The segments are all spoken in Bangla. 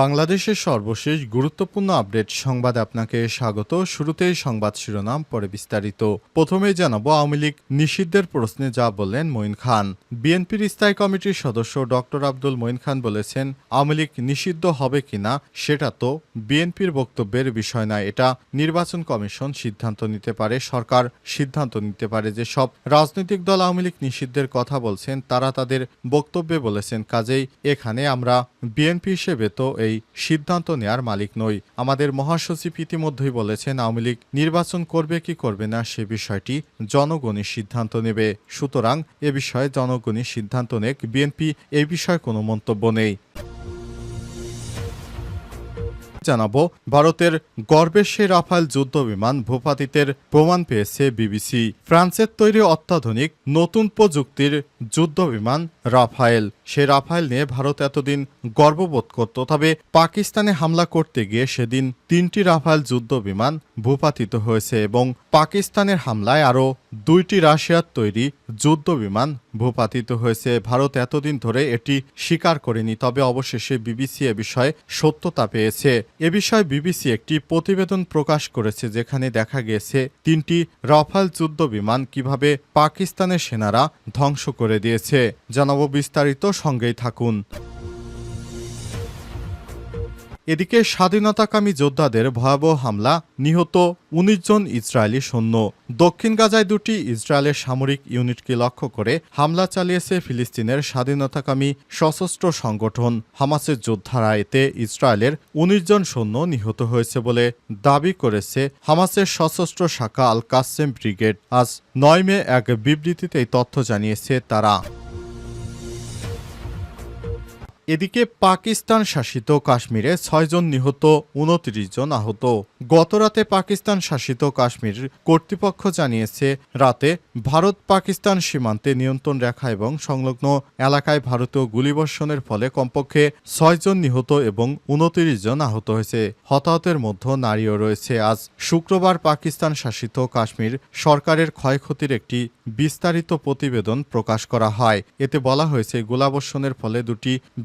বাংলাদেশের সর্বশেষ গুরুত্বপূর্ণ আপডেট সংবাদে আপনাকে স্বাগত। শুরুতেই সংবাদ শিরোনাম, পরে বিস্তারিত। প্রথমেই জানাব, আওয়ামী লীগ নিষিদ্ধের প্রশ্নে যা বললেন মঈন খান। বিএনপির স্থায়ী কমিটির সদস্য ডক্টর আব্দুল মঈন খান বলেছেন, আওয়ামী লীগ নিষিদ্ধ হবে কিনা সেটা তো বিএনপির বক্তব্যের বিষয় নয়। এটা নির্বাচন কমিশন সিদ্ধান্ত নিতে পারে, সরকার সিদ্ধান্ত নিতে পারে যে সব রাজনৈতিক দল আওয়ামী লীগ নিষিদ্ধের কথা বলছেন, তারা তাদের বক্তব্যে বলেছেন। কাজেই এখানে আমরা বিএনপি হিসেবে তো এই সিদ্ধান্ত নেয়ার মালিক নই। আমাদের মহাসচিব ইতিমধ্যেই বলেছেন, আওয়ামী লীগ নির্বাচন করবে কি করবে না সে বিষয়টি জনগণই সিদ্ধান্ত নেবে। সুতরাং এ বিষয়ে জনগণই সিদ্ধান্ত নেক। বিএনপি এ বিষয়ে কোনো মন্তব্য নেই। জানাব, ভারতের গর্বের সেই রাফাল যুদ্ধ বিমান ভূপাতিতের প্রমাণ পেয়েছে বিবিসি। ফ্রান্সের তৈরি অত্যাধুনিক নতুন প্রযুক্তির যুদ্ধ বিমান রাফায়েল। সে রাফায়েল নিয়ে ভারত এতদিন গর্ববোধ করত, তবে পাকিস্তানে হামলা করতে গিয়ে সেদিন তিনটি রাফায়েল যুদ্ধ বিমান ভূপাতিত হয়েছে এবং পাকিস্তানের হামলায় আরও দুইটি রাশিয়ার তৈরি যুদ্ধ বিমান ভূপাতিত হয়েছে। ভারত এতদিন ধরে এটি স্বীকার করেনি, তবে অবশেষে বিবিসি এ বিষয়ে সত্যতা পেয়েছে। এ বিষয়ে বিবিসি একটি প্রতিবেদন প্রকাশ করেছে, যেখানে দেখা গিয়েছে তিনটি রাফাল যুদ্ধ বিমান কীভাবে পাকিস্তানের সেনারা ধ্বংস করে দিয়েছে। জানাব বিস্তারিত সঙ্গেই থাকুন। এদিকে স্বাধীনতাকামী যোদ্ধাদের ভয়াবহ হামলা, নিহত উনিশ জন ইসরায়েলি সৈন্য। দক্ষিণ গাজায় দুটি ইসরায়েলের সামরিক ইউনিটকে লক্ষ্য করে হামলা চালিয়েছে ফিলিস্তিনের স্বাধীনতাকামী সশস্ত্র সংগঠন হামাসের যোদ্ধারা। এতে ইসরায়েলের উনিশ জন সৈন্য নিহত হয়েছে বলে দাবি করেছে হামাসের সশস্ত্র শাখা আল কাসেম ব্রিগেড। আজ নয় মে এক বিবৃতিতে তথ্য জানিয়েছে তারা। এদিকে পাকিস্তান শাসিত কাশ্মীরে ছয়জন নিহত, উনত্রিশ জন আহত। গতরাতে পাকিস্তান শাসিত কাশ্মীর কর্তৃপক্ষ জানিয়েছে, রাতে ভারত পাকিস্তান সীমান্তে নিয়ন্ত্রণ রেখা এবং সংলগ্ন এলাকায় ভারতীয় গুলিবর্ষণের ফলে কমপক্ষে ছয়জন নিহত এবং উনত্রিশ জন আহত হয়েছে। হতাহতের মধ্যে নারীও রয়েছে। আজ শুক্রবার পাকিস্তান শাসিত কাশ্মীর সরকারের ক্ষয়ক্ষতির একটি বিস্তারিত প্রতিবেদন প্রকাশ করা হয়। এতে বলা হয়েছে, গোলাবর্ষণের ফলে দুটি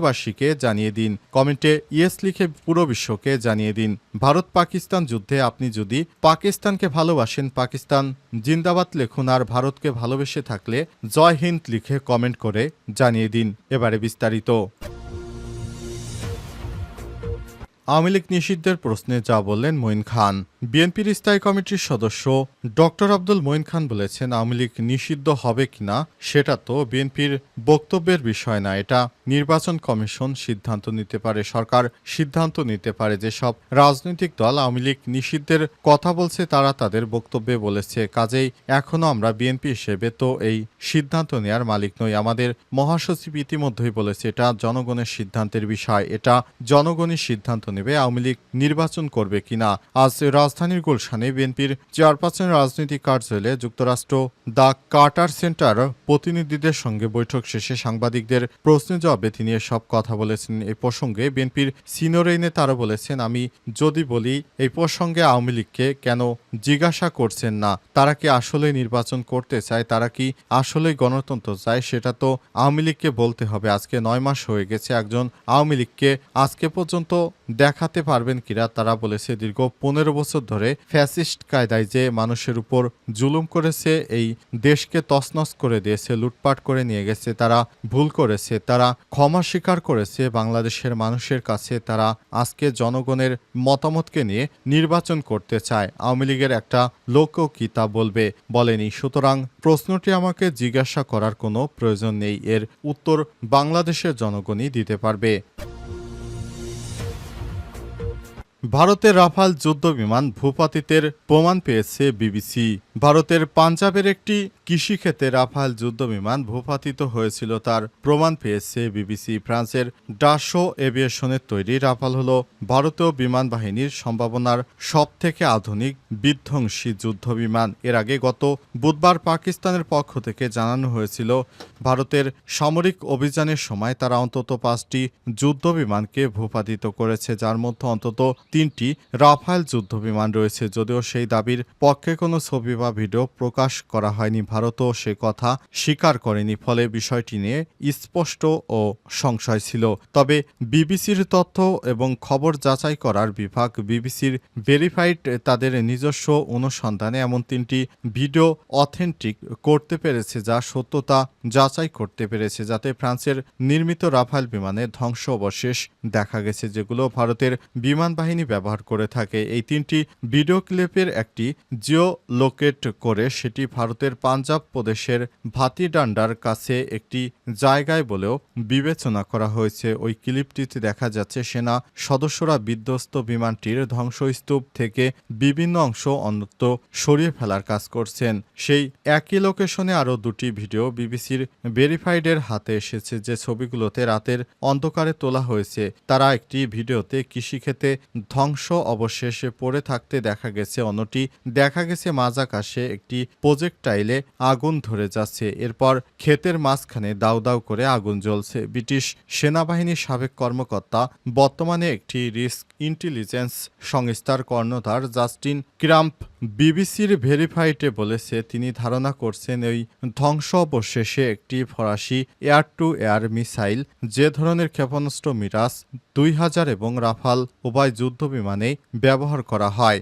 বিশ্ববাসীকে জানিয়ে দিন। কমেন্টে ইয়েস লিখে পুরো বিশ্বকে জানিয়ে দিন। ভারত পাকিস্তান যুদ্ধে আপনি যদি পাকিস্তানকে ভালোবাসেন, পাকিস্তান জিন্দাবাদ লেখুন আর ভারতকে ভালোবেসে থাকলে জয় হিন্দ লিখে কমেন্ট করে জানিয়ে দিন। এবারে বিস্তারিত। আওয়ামী লীগ নিষিদ্ধের প্রশ্নে যা বললেন মঈন খান। বিএনপির স্থায়ী কমিটির সদস্য ডক্টর আব্দুল মঈন খান বলেছেন, আওয়ামী লীগ নিষিদ্ধ হবে কিনা সেটা তো বিএনপির বক্তব্যের বিষয় না। এটা নির্বাচন কমিশন সিদ্ধান্ত নিতে পারে, সরকার সিদ্ধান্ত নিতে পারে যে সব রাজনৈতিক দল আওয়ামী লীগ নিষিদ্ধের কথা বলছে, তারা তাদের বক্তব্যে বলেছে। কাজেই এখনও আমরা বিএনপি হিসেবে তো এই সিদ্ধান্ত নেয়ার মালিক নই। আমাদের মহাসচিব ইতিমধ্যেই বলেছে, এটা জনগণের সিদ্ধান্তের বিষয়। এটা জনগণই সিদ্ধান্ত নেবে, আওয়ামী লীগ নির্বাচন করবে কিনা? আজ রাজধানীর গুলশানে বিএনপির চেয়ারপারসন রাজনৈতিক কার্যালয়ে যুক্তরাষ্ট্র দ্য কার্টার সেন্টার প্রতিনিধিদের সঙ্গে বৈঠক শেষে সাংবাদিকদের প্রশ্নে জবাবে তিনি এসব কথা বলেছেন। এই প্রসঙ্গে বিএনপির সিনিয়র এই নেতারা বলেছেন, আমি যদি বলি, এই প্রসঙ্গে আওয়ামী লীগকে কেন জিজ্ঞাসা করছেন না? তারা কি আসলে নির্বাচন করতে চায়? তারা কি আসলে গণতন্ত্র চায়? সেটা তো আওয়ামী লীগকে বলতে হবে। আজকে নয় মাস হয়ে গেছে। একজন আওয়ামী লীগকে আজকে পর্যন্ত দেখাতে পারবেন কিনা, তারা বলেছে দীর্ঘ পনেরো বছর ধরে ফ্যাসিস্ট কায়দায় যে মানুষের উপর জুলুম করেছে, এই দেশকে তছনছ করে দিয়েছে, লুটপাট করে নিয়ে গেছে, তারা ভুল করেছে, তারা ক্ষমা স্বীকার করেছে, বাংলাদেশের মানুষের কাছে তারা আজকে জনগণের মতামতকে নিয়ে নির্বাচন করতে চায়। আওয়ামী লীগের একটা লোকও কি তা বলবে বলেনি। সুতরাং প্রশ্নটি আমাকে জিজ্ঞাসা করার কোনো প্রয়োজন নেই। এর উত্তর বাংলাদেশের জনগণই দিতে পারবে। ভারতের রাফাল যুদ্ধবিমান ভূপাতিতের প্রমাণ পেয়েছে বিবিসি। ভারতের পাঞ্জাবের একটি কৃষিক্ষেত্রে রাফাল যুদ্ধ বিমান ভূপাতিত হয়েছিল তার প্রমাণ পেয়েছে বিবিসি ফ্রান্সের ডাসো এভিয়েশনের তৈরি। রাফাল হল ভারতীয় বিমান বাহিনীর সম্ভাবনার সবথেকে আধুনিক বিধ্বংসী যুদ্ধ বিমান এর আগে গত বুধবার পাকিস্তানের পক্ষ থেকে জানানো হয়েছিল, ভারতের সামরিক অভিযানের সময় তারা অন্তত পাঁচটি যুদ্ধ বিমানকে ভূপাতিত করেছে, যার মধ্যে অন্তত তিনটি রাফায়েল যুদ্ধ বিমান রয়েছে। যদিও সেই দাবির পক্ষে কোনো ছবি বা ভিডিও প্রকাশ করা হয়নি ভারতও সে কথা স্বীকার করেনি, ফলে বিষয়টি নিয়ে স্পষ্ট ও সংশয় ছিল। তবে বিবিসির তথ্য এবং খবর যাচাই করার বিভাগ বিবিসির ভেরিফাইড তাদের নিজস্ব অনুসন্ধানে এমন তিনটি ভিডিও অথেন্টিক করতে পেরেছে যা সত্যতা যাচাই করতে পেরেছে, যাতে ফ্রান্সের নির্মিত রাফাল বিমানের ধ্বংস অবশেষ দেখা গেছে, যেগুলো ভারতের বিমান বাহিনী ব্যবহার করে থাকে। এই তিনটি ভিডিও ক্লিপের একটি জিও লোকেট করে সেটি ভারতের পাঞ্জাব প্রদেশের ভাতিডান্ডার কাছে একটি জায়গায় বলেও বিবেচনা করা হয়েছে। ওই ক্লিপটিতে দেখা যাচ্ছে, সেনা সদস্যরা বিধ্বস্ত বিমানটির ধ্বংসস্তূপ থেকে বিভিন্ন অংশ অন্যত্র সরিয়ে ফেলার কাজ করছেন। সেই একই লোকেশনে আরও দুটি ভিডিও বিবিসির ভেরিফাইডের হাতে এসেছে যে ছবিগুলোতে রাতের অন্ধকারে তোলা হয়েছে। তারা একটি ভিডিওতে কৃষিক্ষেতে ধ্বংস অবশেষে পড়ে থাকতে দেখা গেছে, অন্যটি দেখা গেছে মাঝ আকাশে একটি প্রজেক্টাইলে আগুন ধরে যাচ্ছে। এরপর ক্ষেতের মাঝখানে দাউ দাউ করে আগুন জ্বলছে। ব্রিটিশ সেনাবাহিনীর সাবেক কর্মকর্তা, বর্তমানে একটি রিস্ক ইন্টেলিজেন্স সংস্থার কর্ণধার জাস্টিন ক্রাম্প, বিবিসির ভেরিফাইটে বলেছে, তিনি ধারণা করছেন ওই ধ্বংস অবশেষে একটি ফরাসি এয়ার টু এয়ার মিসাইল, যে ধরনের ক্ষেপণাস্ত্র মিরাজ, দুই হাজার এবং রাফাল উভয় যুদ্ধ বিমানে ব্যবহার করা হয়।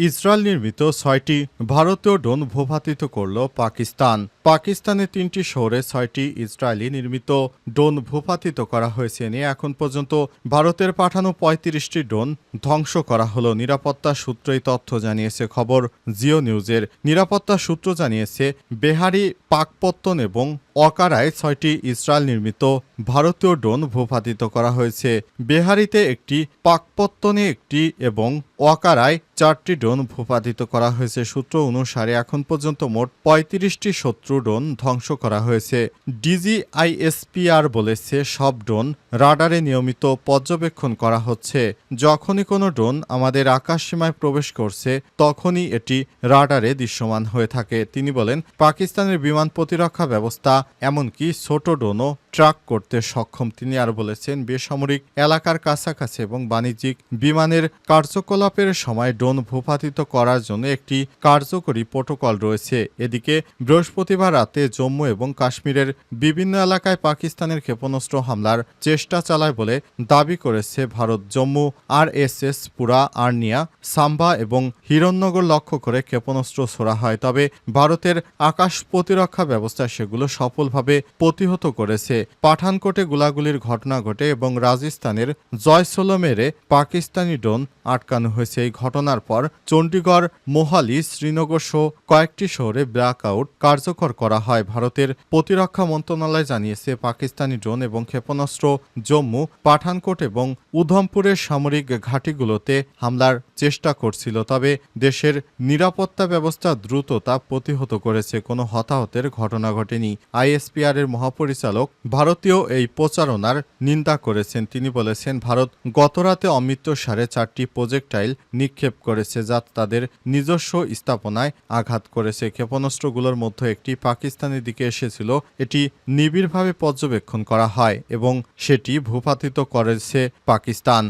ইসরায়েল নির্মিত ছয়টি ভারতীয় ড্রোন ভূপাতিত করল পাকিস্তান। পাকিস্তানের তিনটি শহরে ছয়টি ইসরায়েলি নির্মিত ড্রোন ভূপাতিত করা হয়েছে নিয়ে এখন পর্যন্ত ভারতের পাঠানো পঁয়ত্রিশটি ড্রোন ধ্বংস করা হলো। নিরাপত্তা সূত্রই তথ্য জানিয়েছে খবর জিও নিউজের। নিরাপত্তা সূত্র জানিয়েছে, বেহারি, পাকপত্তন এবং অকারায় ছয়টি ইসরায়েল নির্মিত ভারতীয় ড্রোন ভূপাতিত করা হয়েছে। বেহারিতে একটি, পাকপত্তনে একটি এবং ওয়াকারায় চারটি ড্রোন ভূপাতিত করা হয়েছে। সূত্র অনুসারে এখন পর্যন্ত মোট পঁয়ত্রিশটি শত্রু ড্রোন ধ্বংস করা হয়েছে। ডিজিআইএসপিআর বলেছে, সব ড্রোন রাডারে নিয়মিত পর্যবেক্ষণ করা হচ্ছে। যখনই কোনো ড্রোন আমাদের আকাশ সীমায় প্রবেশ করছে, তখনই এটি রাডারে দৃশ্যমান হয়ে থাকে। তিনি বলেন, পাকিস্তানের বিমান প্রতিরক্ষা ব্যবস্থা, এমনকি ছোট ড্রোনও ট্রাক করতে সক্ষম। তিনি আর বলেছেন, বেসামরিক এলাকার কাছাকাছি এবং বাণিজ্যিক বিমানের কার্যকলাপের সময় ড্রোন ভূপাতিত করার জন্য একটি কার্যকরী প্রোটোকল রয়েছে। এদিকে বৃহস্পতিবার রাতে জম্মু এবং কাশ্মীরের বিভিন্ন এলাকায় পাকিস্তানের ক্ষেপণাস্ত্র হামলার চেষ্টা চালায় বলে দাবি করেছে Bharat. Jammu R S S Pura, Arnia, Samba এবং হিরণনগর লক্ষ্য করে ক্ষেপণাস্ত্র ছোড়া হয়। তবে ভারতের আকাশ প্রতিরক্ষা ব্যবস্থা সেগুলো সফলভাবে প্রতিহত করেছে। পাঠানকোটে গোলাগুলির ঘটনা ঘটে এবং রাজস্থানের জয়সোলমেরে পাকিস্তানি ড্রোন আটকানো হয়েছে। এই ঘটনার পর চণ্ডীগড়, মোহালি, শ্রীনগর সহ কয়েকটি শহরে ব্ল্যাকআউট কার্যকর করা হয়। ভারতের প্রতিরক্ষা মন্ত্রণালয় জানিয়েছে, পাকিস্তানি ড্রোন এবং ক্ষেপণাস্ত্র জম্মু, পাঠানকোট এবং উধমপুরের সামরিক ঘাঁটিগুলোতে হামলার চেষ্টা করছিল। তবে দেশের নিরাপত্তা ব্যবস্থা দ্রুত তা প্রতিহত করেছে। কোনো হতাহতের ঘটনা ঘটেনি। আইএসপিআর এর মহাপরিচালক ভারতীয় এই প্রচারণার নিন্দা করেছেন। তিনি বলেছেন, ভারত গতরাতে অমৃত সাড়ে চারটি প্রজেক্টাইল নিক্ষেপ করেছে যা তাদের নিজস্ব স্থাপনায় আঘাত করেছে। ক্ষেপণাস্ত্রগুলোর মধ্যে একটি পাকিস্তানের দিকে এসেছিল। এটি নিবিড়ভাবে পর্যবেক্ষণ করা হয় এবং সেটি ভূপাতিত করেছে পাকিস্তান।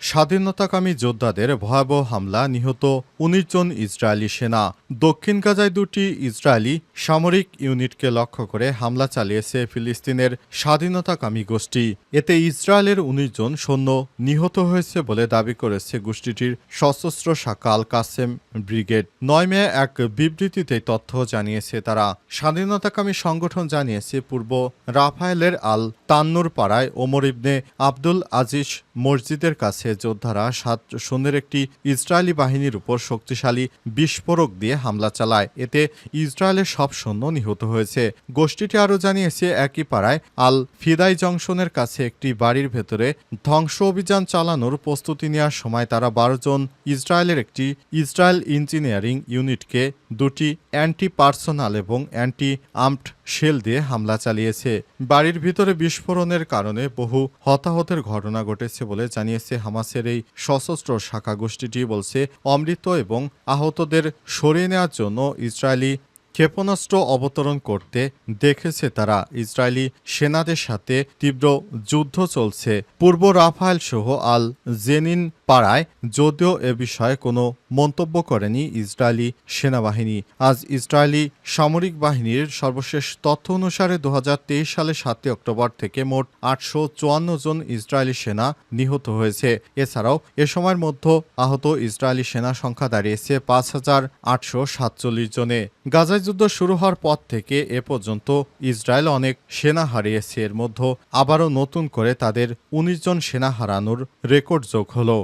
স্বাধীনতাকামী যোদ্ধাদের ভয়াবহ হামলা নিহত উনিশ জন ইসরায়েলি সেনা। দক্ষিণ গাজায় দুটি ইসরায়েলি সামরিক ইউনিটকে লক্ষ্য করে হামলা চালিয়েছে ফিলিস্তিনের স্বাধীনতাকামী গোষ্ঠী। এতে ইসরায়েলের উনিশ জন সৈন্য নিহত হয়েছে বলে দাবি করেছে গোষ্ঠীটির সশস্ত্র শাখা আল কাসেম ব্রিগেড। নয় মে এক বিবৃতিতে তথ্য জানিয়েছে তারা। স্বাধীনতাকামী সংগঠন জানিয়েছে, পূর্ব রাফায়েলের আল তান্নুর পাড়ায় ওমর ইবনে আব্দুল আজিজ মসজিদের কাছে যোদ্ধারা সাত সন্ধ্যের একটি ইসরায়েলি বাহিনীর উপর শক্তিশালী বিস্ফোরক দিয়ে হামলা চালায়। এতে ইসরায়েলের সব সৈন্য নিহত হয়েছে। গোষ্ঠীটি আরও জানিয়েছে, একই পাড়ায় আল ফিদাই জংশনের কাছে একটি বাড়ির ভেতরে ধ্বংস অভিযান চালানোর প্রস্তুতি নেওয়ার সময় তারা বারো জন ইসরায়েলের একটি ইসরায়েল ইঞ্জিনিয়ারিং ইউনিটকে দুটি অ্যান্টি পার্সোনাল এবং অ্যান্টি আর্মড শেল দিয়ে হামলা চালিয়েছে। বাড়ির ভিতরে বিস্ফোরণের কারণে বহু হতাহতের ঘটনা ঘটেছে বলে জানিয়েছে হামাসের এই সশস্ত্র শাখা গোষ্ঠীটি বলছে, অমৃত এবং আহতদের সরিয়ে নেওয়ার জন্য ইসরায়েলি ক্ষেপণাস্ত্র অবতরণ করতে দেখেছে তারা। ইসরায়েলি সেনাদের সাথে তীব্র যুদ্ধ চলছে। পূর্ব রাফায়েল সহ আল জেনিন পাড়ায় যদিও এ বিষয়ে কোনো মন্তব্য করেনি ইসরায়েলি সেনাবাহিনী। আজ ইসরায়েলি সামরিক বাহিনীর সর্বশেষ তথ্য অনুসারে দু সালের সাতই অক্টোবর থেকে মোট আটশো চুয়ান্ন জন ইসরায়েলি সেনা নিহত হয়েছে। এছাড়াও এ সময়ের মধ্যে আহত ইসরায়েলি সেনা সংখ্যা দাঁড়িয়েছে পাঁচ হাজার আটশো সাতচল্লিশ জনে। গাজায় যুদ্ধ শুরু হওয়ার পর থেকে এ পর্যন্ত ইসরায়েল অনেক সেনা হারিয়েছে। এর মধ্যে আবারও নতুন করে তাদের উনিশ জন সেনা হারানোর রেকর্ড যোগ হলো।